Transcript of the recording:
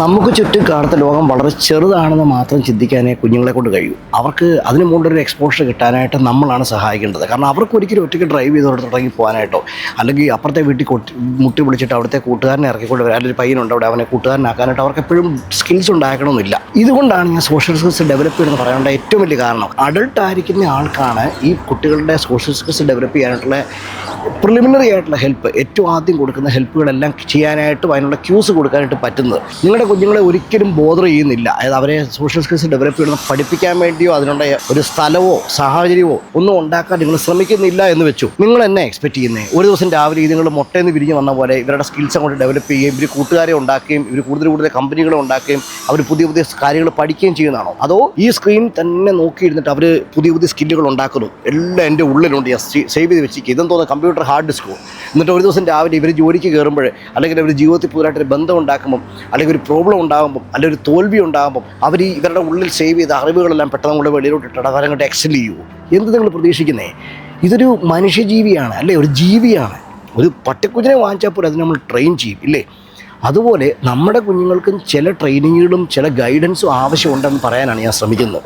നമുക്ക് ചുറ്റും കാണുന്ന ലോകം വളരെ ചെറുതാണെന്ന് മാത്രം ചിന്തിക്കാനേ കുഞ്ഞുങ്ങളെ കൊണ്ട് കഴിയൂ. അവർക്ക് അതിന് മുകളിലൊരു എക്സ്പോഷർ കിട്ടാനായിട്ട് നമ്മളാണ് സഹായിക്കേണ്ടത്. കാരണം അവർക്ക് ഒരിക്കലും ഒറ്റയ്ക്ക് ഡ്രൈവ് ചെയ്തോട് തുടങ്ങി പോകാനായിട്ടോ അല്ലെങ്കിൽ അപ്പുറത്തെ വീട്ടിൽ കൊട്ടി മുട്ടി വിളിച്ചിട്ട് അവിടുത്തെ കൂട്ടുകാരനെ ഇറക്കിക്കൊണ്ട് വരാൻ ഒരു പയ്യനുണ്ട് അവിടെ അവനെ കൂട്ടുകാരനാക്കാനായിട്ട് അവർക്ക് എപ്പോഴും സ്കിൽസ് ഉണ്ടാക്കണമെന്നില്ല ഇതുകൊണ്ടാണ് ഞാൻ സോഷ്യൽ സ്കിൽസ് ഡെവലപ്പ് ചെയ്യുന്നത് പറയാനുള്ള ഏറ്റവും വലിയ കാരണം. അഡൾട്ട് ആയിരിക്കുന്ന ആൾക്കാണ് ഈ കുട്ടികളുടെ സോഷ്യൽ സ്കിൽസ് ഡെവലപ്പ് ചെയ്യാനായിട്ടുള്ള പ്രിലിമിനറി ആയിട്ടുള്ള ഹെൽപ്പ് ഏറ്റവും ആദ്യം കൊടുക്കുന്ന ഹെൽപ്പുകളെല്ലാം ചെയ്യാനായിട്ടും അതിനുള്ള ക്യൂസ് കൊടുക്കാനായിട്ട് പറ്റുന്നത്. നിങ്ങളുടെ കുഞ്ഞുങ്ങളെ ഒരിക്കലും ബോധർ ചെയ്യുന്നില്ല. അതായത് അവരെ സോഷ്യൽ സ്കിൽസ് ഡെവലപ്പ് ചെയ്യണം പഠിപ്പിക്കാൻ വേണ്ടിയോ അതിനുള്ള ഒരു സ്ഥലമോ സാഹചര്യമോ ഒന്നും ഉണ്ടാക്കാൻ നിങ്ങൾ ശ്രമിക്കുന്നില്ല എന്ന് വെച്ചു. നിങ്ങൾ എന്നെ എക്സ്പെക്ട് ചെയ്യുന്നത് ഒരു ദിവസം രാവിലെ ഇത് നിങ്ങൾ മുട്ടയിൽ നിന്ന് വന്ന പോലെ ഇവരുടെ സ്കിൽസ് അങ്ങോട്ട് ഡെവലപ്പ് ചെയ്യുകയും ഇവർ കൂട്ടുകാരെ ഉണ്ടാക്കുകയും ഇവർ കൂടുതൽ കൂടുതൽ കമ്പനികളെ ഉണ്ടാക്കുകയും അവർ പുതിയ പുതിയ കാര്യങ്ങൾ പഠിക്കുകയും ചെയ്യുന്നതാണോ? അതോ ഈ സ്ക്രീൻ തന്നെ നോക്കിയിരുന്നിട്ട് അവർ പുതിയ പുതിയ സ്കില്ലുകൾ ഉണ്ടാക്കുന്നു. എല്ലാം എന്റെ ഉള്ളിലുണ്ട്. സേവ് ചെയ്ത് വെച്ചിരിക്കുക ഇതെന്ന് തോന്നുന്നത് കമ്പ്യൂട്ടർ ഹാർഡ് ഡിസ്കോ എന്നിട്ട് ഒരു ദിവസം രാവിലെ ഇവർ ജോലിക്ക് കയറുമ്പോൾ അല്ലെങ്കിൽ അവർ ജീവിതത്തിൽ പുതുതായിട്ടൊരു ബന്ധം ഉണ്ടാക്കുമ്പം അല്ലെങ്കിൽ ഒരു പ്രോബ്ലം ഉണ്ടാകുമ്പം അല്ലെങ്കിൽ ഒരു തോൽവി ഉണ്ടാകുമ്പം അവർ ഇവരുടെ ഉള്ളിൽ സേവ് ചെയ്ത അറിവുകളെല്ലാം പെട്ടെന്ന് നമ്മുടെ വെളിയിലോട്ട് ഇട്ടിട്ട് അവരെ അങ്ങോട്ട് എക്സൽ ചെയ്യുമോ എന്ത് നിങ്ങൾ പ്രതീക്ഷിക്കുന്നേ? ഇതൊരു മനുഷ്യജീവിയാണ് അല്ലേ? ഒരു ജീവിയാണ്. ഒരു പട്ടിക്കുഞ്ഞിനെ വാങ്ങിച്ചാൽ പോലും അത് നമ്മൾ ട്രെയിൻ ചെയ്യും ഇല്ലേ? അതുപോലെ നമ്മുടെ കുഞ്ഞുങ്ങൾക്കും ചില ട്രെയിനിങ്ങുകളും ചില ഗൈഡൻസും ആവശ്യമുണ്ടെന്ന് പറയാനാണ് ഞാൻ ശ്രമിക്കുന്നത്.